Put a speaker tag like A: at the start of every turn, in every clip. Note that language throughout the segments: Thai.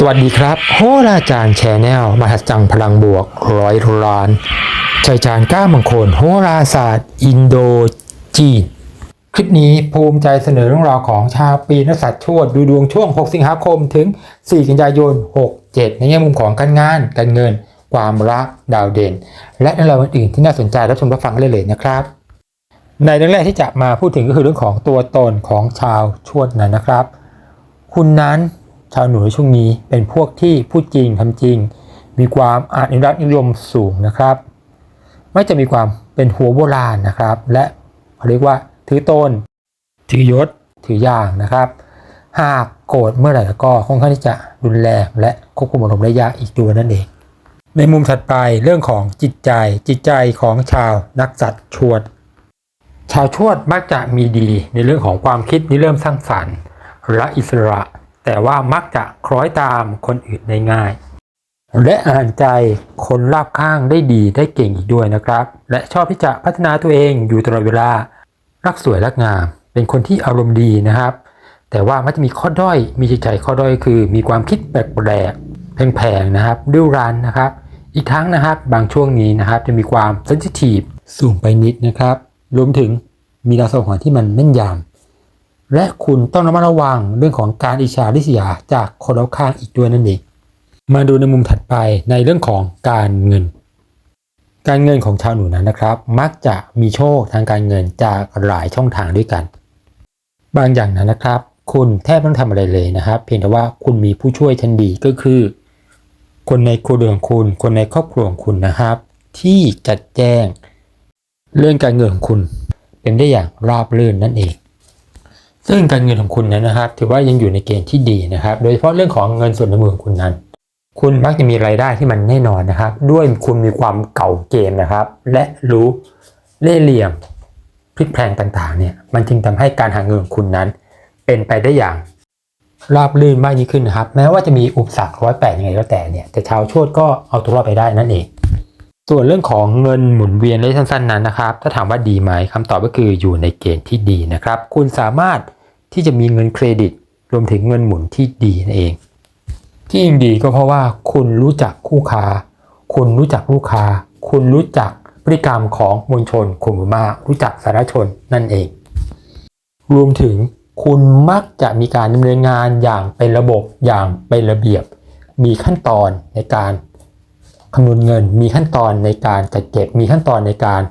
A: สวัสดีครับ โหราจารย์แชนแนลมหัศจรรย์พลังบวกร้อยล้านชัยจารย์ก้ามังคลโหราศาสตร์ อินโดจีน คลิปนี้ภูมิใจเสนอเรื่องราวของชาวปีนักษัตริย์ชวดดูดวงช่วง 6 สิงหาคมถึง 4 กันยายน 67 ในแง่มุมของการงาน การเงิน ความรักดาวเด่น และในรายละเอียดอื่นที่น่าสนใจรับชมรับฟังได้เลยนะครับ ในเรื่องแรกที่จะมาพูดถึงก็คือเรื่องของตัวตนของชาวชวดนั้นนะครับ คุณนั้น ชาวหนูในช่วงนี้เป็นพวกที่พูดจริงทำจริง มีความอาจรักนิยมสูงนะครับ ไม่จะมีความเป็นหัวโบราณนะครับ และเขาเรียกว่าถือตนถือยศถืออย่างนะครับ หากโกรธเมื่อไหร่ก็ค่อนข้างที่จะรุนแรงและควบคุมอารมณ์ได้ยากอีกตัวนั่นเอง ในมุมถัดไปเรื่องของจิตใจจิตใจของชาวนักสัตว์ชวด ชาวชวดมักจะมีดีในเรื่องของความคิดในเริ่มสร้างสรรค์และอิสระ แต่ว่ามักจะคล้อยตามคนอื่นได้ง่าย และอ่านใจคนรอบข้างได้ดีได้เก่งอีกด้วยนะครับ และชอบที่จะพัฒนาตัวเองอยู่ตลอดเวลา รักสวยรักงาม เป็นคนที่อารมณ์ดีนะครับ แต่ว่ามันจะมีข้อด้อย มีจิตใจข้อด้อยคือ มีความคิดแปลกแผลกแพงๆนะครับดื้อรั้นนะครับ อีกทั้งนะครับบางช่วงนี้นะครับจะมีความเซนซิทีฟสูงไปนิดนะครับ รวมถึงมีดาวสังหรณ์ที่มันแม่นยำ และคุณต้องระมัดระวังเรื่องของการอิจฉาริษยาจากคนรอบข้างอีกด้วยนั่นเองมาดูในมุมถัดไปในเรื่องของการเงิน การเงินของชาวหนูนั้นนะครับ มักจะมีโชคทางการเงินจากหลายช่องทางด้วยกัน บางอย่างนั้นนะครับ คุณแทบไม่ต้องทำอะไรเลยนะครับ เพียงแต่ว่าคุณมีผู้ช่วยชั้นดีก็คือ คนในครัวเรือนคุณ คนในครอบครัวของคุณนะครับ ที่จัดแจ้งเรื่องการเงินของคุณ เป็นได้อย่างราบรื่นนั่นเอง ซึ่งการเงินของคุณนั้นนะครับ ถือว่ายังอยู่ในเกณฑ์ที่ดีนะครับ โดยเฉพาะเรื่องของเงินส่วนในมือของคุณนั้น คุณมักจะมีรายได้ที่มันแน่นอนนะครับ ด้วยคุณมีความเก่าเกมนะครับ และรู้เล่ห์เหลี่ยมพลิกแพลงต่างๆเนี่ยมันจึงทำให้การหาเงินของคุณนั้น เป็นไปได้อย่างราบรื่นมากยิ่งขึ้นนะครับ แม้ว่าจะมีอุปสรรคร้อยแปดยังไงก็แต่เนี่ยแต่ชาวโชดก็เอาตัวรอดไปได้นั่นเอง ส่วนเรื่องของเงินหมุนเวียนระยะสั้นๆนั้นนะครับ ถ้าถามว่าดีไหมคำตอบก็คืออยู่ในเกณฑ์ที่ดีนะครับ คุณสามารถ ที่จะมีเงินเครดิต รวมถึงเงินหมุนที่ดีนั่นเอง ที่ยิ่งดีก็เพราะว่าคุณรู้จักคู่ค้า คุณรู้จักลูกค้า คุณรู้จักพฤติกรรมของมวลชนกลุ่มมากรู้จักสาธารณชนนั่นเอง รวมถึงคุณมักจะมีการดำเนินงานอย่างเป็นระบบอย่างเป็นระเบียบ มีขั้นตอนในการคำนวณเงิน มีขั้นตอนในการจัดเก็บ มีขั้นตอนในการ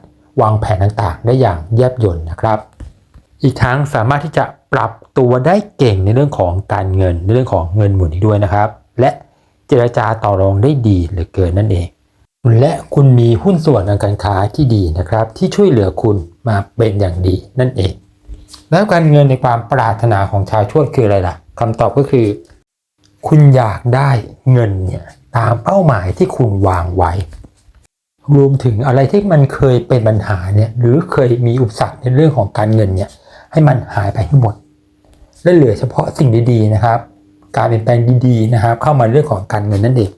A: วางแผนต่างๆ ได้อย่างแยบยลนะครับ อีกทั้งสามารถที่จะ ปรับตัวได้เก่งในเรื่องของการเงินในเรื่องของเงินหมุนอีกด้วยนะครับ และเจรจาต่อรองได้ดีเหลือเกินนั่นเอง และคุณมีหุ้นส่วนทางการค้าที่ดีนะครับ ที่ช่วยเหลือคุณมาเป็นอย่างดีนั่นเอง แล้วการเงินในความปรารถนาของชาวชวดคืออะไรล่ะคำตอบก็คือ คุณอยากได้เงินเนี่ยตามเป้าหมายที่คุณวางไว้ รวมถึงอะไรที่มันเคยเป็นปัญหาเนี่ยหรือเคยมีอุปสรรคในเรื่องของการเงินเนี่ย ให้มันหายไปทั้งหมด และเหลือเฉพาะสิ่งดีๆนะครับ การเปลี่ยนแปลงดีๆนะครับ เข้ามาเรื่องของการเงินนั่นเอง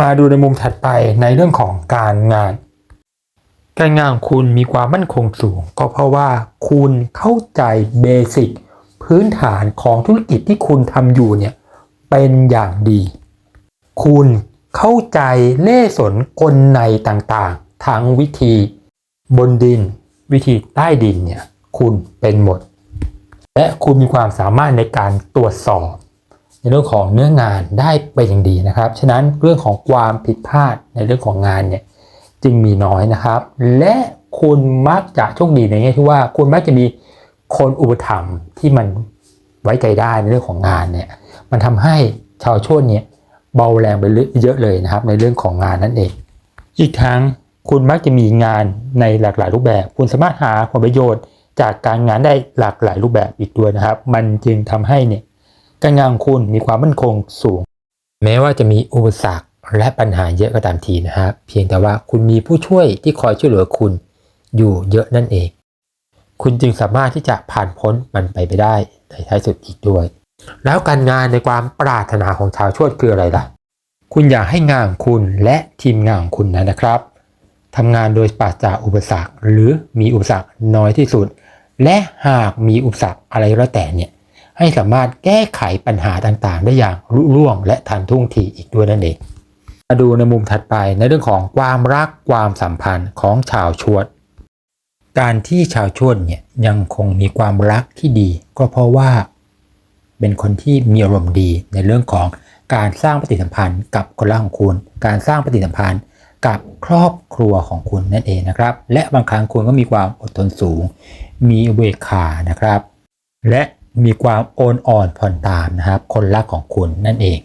A: มาดูในมุมถัดไปในเรื่องของการงาน การงานของคุณมีความมั่นคงสูง ก็เพราะว่าคุณเข้าใจเบสิกพื้นฐานของธุรกิจที่คุณทำอยู่เนี่ยเป็นอย่างดี คุณเข้าใจเล่สนกลในต่างๆ ทั้งวิธีบนดิน วิธีใต้ดินเนี่ย คุณเป็นหมด และคุณมีความสามารถในการตรวจสอบ ในเรื่องของเนื้องานได้เป็นอย่างดีนะครับ ฉะนั้นเรื่องของความผิดพลาดในเรื่องของงานเนี่ยจึงมีน้อยนะครับ และคุณมักจะโชคดีในแง่ที่ว่า คุณมักจะมีคนอุปถัมภ์ที่มันไว้ใจได้ในเรื่องของงานเนี่ยมันทำให้ชาวโชนเนี่ยเบาแรงไปเยอะเลยนะครับ ในเรื่องของงานนั่นเอง อีกทั้งคุณมักจะมีงานในหลากหลายรูปแบบ คุณสามารถหาผลประโยชน์ จากการงานได้หลากหลายรูปแบบอีกด้วยนะครับ มันจึงทำให้เนี่ยการงานของคุณมีความมั่นคงสูง แม้ว่าจะมีอุปสรรคและปัญหาเยอะก็ตามทีนะครับเพียงแต่ว่าคุณมีผู้ช่วยที่คอยช่วยเหลือคุณอยู่เยอะนั่นเอง คุณจึงสามารถที่จะผ่านพ้นมันไปไปได้ในท้ายสุดอีกด้วย แล้วการงานในความปรารถนาของชาวชวดคืออะไรล่ะ คุณอยากให้งานของคุณและทีมงานของคุณนะนะครับทำงานโดยปราศจากอุปสรรคหรือมีอุปสรรคน้อยที่สุด และหากมีอุปสรรคอะไรแล้วแต่เนี่ยให้สามารถแก้ไขปัญหาต่างๆ ได้อย่างรุ่ล่วง และทันท่วงทีอีกด้วยนั่นเองมาดูในมุมถัดไปในเรื่องของความรักความสัมพันธ์ของชาวชวด การที่ชาวชวดเนี่ยยังคงมีความรักที่ดี ก็เพราะว่า เป็นคนที่มีอารมณ์ดีในเรื่องของการสร้างปฏิสัมพันธ์กับคนรักของคุณ การสร้างปฏิสัมพันธ์กับครอบครัวของคุณนั่นเองนะครับ และบางครั้งคุณก็มีความอดทนสูง มีเบกขานะครับ และมีความโอนอ่อนผ่อนตามนะครับ คนรักของคุณนั่นเอง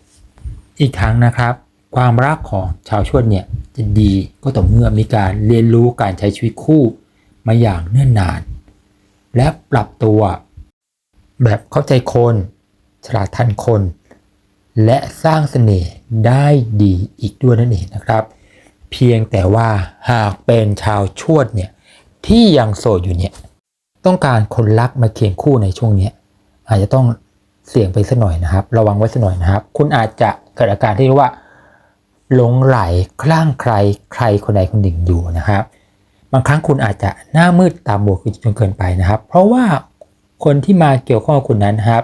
A: อีกทั้งนะครับ ความรักของชาวชวดเนี่ยจะดีก็ต่อเมื่อมีการเรียนรู้การใช้ชีวิตคู่มาอย่างเนิ่นนาน และปรับตัว แบบเข้าใจคนฉลาดทันคน และสร้างเสน่ห์ได้ดีอีกด้วยนั่นเองนะครับ เพียงแต่ว่าหากเป็นชาวชวดเนี่ยที่ยังโสดอยู่เนี่ย ต้องการคนรักมาเคียงคู่ในช่วงนี้อาจจะต้องเสี่ยงไปสักหน่อยนะครับ ระวังไว้สักหน่อยนะครับ คุณอาจจะเกิดอาการที่เรียกว่าหลงไหลคลั่งใครใครคนใดคนหนึ่งอยู่นะครับ บางครั้งคุณอาจจะหน้ามืดตามบวกจนเกินไปนะครับ เพราะว่าคนที่มาเกี่ยวข้องกับคุณนั้นครับ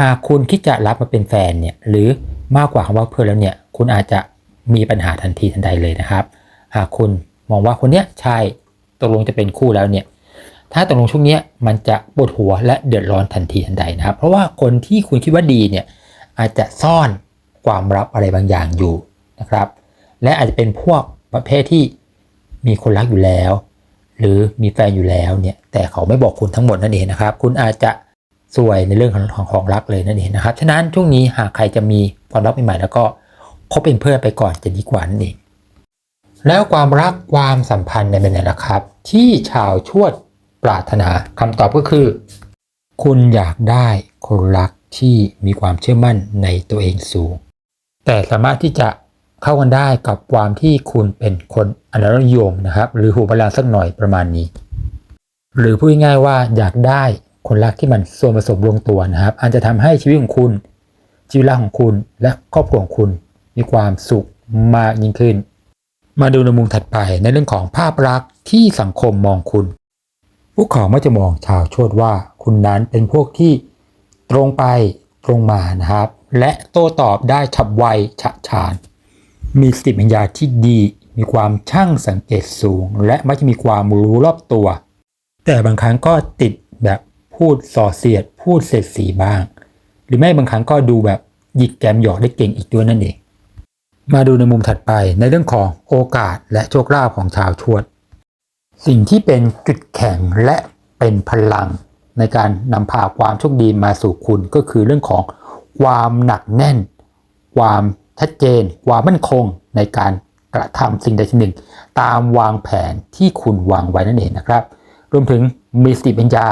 A: หากคุณคิดจะรับมาเป็นแฟนเนี่ยหรือมากกว่าคำว่าเพื่อนแล้วเนี่ย คุณอาจจะมีปัญหาทันทีทันใดเลยนะครับ หากคุณมองว่าคนเนี้ยใช่ตกลงจะเป็นคู่แล้วเนี่ย ถ้าตกลงช่วงนี้มันจะปวดหัวและเดือดร้อนทันทีทันใดนะครับ เพราะว่าคนที่คุณคิดว่าดีเนี่ยอาจจะซ่อนความลับอะไรบางอย่างอยู่นะครับ และอาจจะเป็นพวกประเภทที่มีคนรักอยู่แล้ว หรือมีแฟนอยู่แล้วเนี่ยแต่เขาไม่บอกคุณทั้งหมดนั่นเองนะครับ คุณอาจจะสวยในเรื่องของของของรักเลยนั่นเองนะครับ ฉะนั้นช่วงนี้หากใครจะมีความรักใหม่ๆแล้วก็คบเป็นเพื่อนไปก่อนจะดีกว่านั่นเองแล้วความรักความสัมพันธ์ในเป็นไงล่ะครับ ที่ชาวชวด ปรารถนาคำตอบก็คือ คุณอยากได้คนรักที่มีความเชื่อมั่นในตัวเองสูง แต่สามารถที่จะเข้ากันได้กับความที่คุณเป็นคนอนุรักษ์ยมนะครับ หรือหูบาลานสักหน่อยประมาณนี้ หรือพูดง่ายว่าอยากได้คนรักที่มันส่วนผสมลงตัวนะครับอาจจะทำให้ชีวิตของคุณ ชีวิตรักของคุณและครอบครัวของคุณมีความสุขมากยิ่งขึ้น มาดูในมุมถัดไปในเรื่องของภาพลักษณ์ที่สังคมมองคุณ พวกเขาไม่จะมองชาวโชดว่าคุณนั้นเป็นพวกที่ตรงไปตรงมานะครับ และโต้ตอบได้ฉับไวฉะฉาน มีสติปัญญาที่ดี มีความช่างสังเกตสูง และมักจะมีความรู้รอบตัว แต่บางครั้งก็ติดแบบพูดส่อเสียด พูดเสียดสีบ้าง หรือไม่บางครั้งก็ดูแบบหยิกแกมหยอกได้เก่งอีกด้วยนั่นเอง มาดูในมุมถัดไปในเรื่องของโอกาสและโชคลาภของชาวชวด สิ่งที่เป็นจุดแข็งและเป็นพลังในการนำพาความโชคดีมาสู่คุณก็คือเรื่องของความหนักแน่น ความชัดเจน ความมั่นคงในการกระทำสิ่งใดสิ่งหนึ่ง ตามวางแผนที่คุณวางไว้นั่นเองนะครับ รวมถึงมีสติปัญญา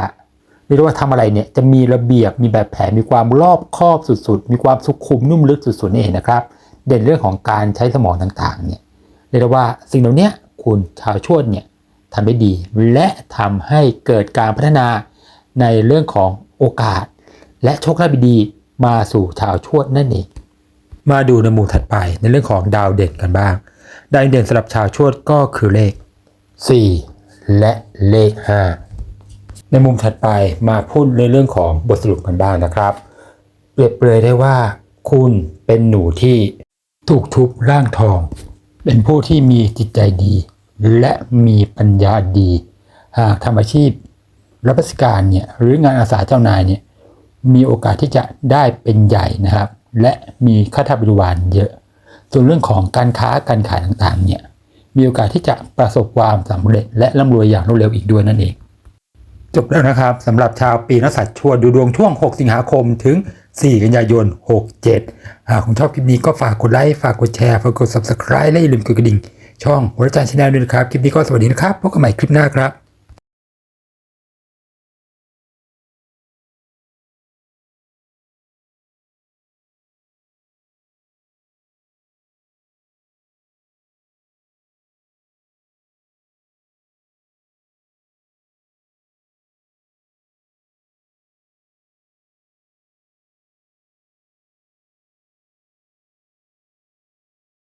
A: เรียกว่าทำอะไรเนี่ยจะมีระเบียบมีแบบแผนมีความรอบคอบสุดๆ มีความสุขุมนุ่มลึกสุดๆนี่เองนะครับ เด่นเรื่องของการใช้สมองต่างๆเนี่ยเรียกได้ว่าสิ่งเหล่านี้คุณชาวชวดเนี่ย ทำได้ดี และทำให้เกิดการพัฒนาในเรื่องของโอกาส และโชคลาภดีมาสู่ชาวชวดนั่นเอง มาดูในหมู่ถัดไปในเรื่องของดาวเด่นกันบ้าง ดาวเด่นสำหรับชาวชวดก็คือเลข 4 และเลข 5 ในมุมถัดไปมาพูดในเรื่องของบทสรุปกันบ้างนะครับ เปรียบเปรยได้ว่า คุณเป็นหนูที่ถูกทุบร่างทอง เป็นผู้ที่มีจิตใจดี และมีปัญญาดี หากทำอาชีพรับราชการเนี่ยหรืองานอาสาเจ้านายเนี่ยมีโอกาสที่จะได้เป็นใหญ่นะครับ และมีข้าทาสบริวารเยอะ ส่วนเรื่องของการค้าการขายต่างๆเนี่ยมีโอกาสที่จะประสบความสำเร็จ และร่ำรวยอย่างรวดเร็วอีกด้วยนั่นเอง จบแล้วนะครับสำหรับชาวปีนักสัตว์ชวดดูดวงช่วง 6 สิงหาคมถึง 4 กันยายน 67 หากคุณชอบคลิปนี้ก็ฝากกดไลค์ฝากกดแชร์ฝากกด subscribe และอย่าลืมกดกระดิ่ง ช่องวรจันทร์ชาแนลด้วยนะครับ คลิปนี้ก็สวัสดีนะครับ พบกันใหม่คลิปหน้าครับ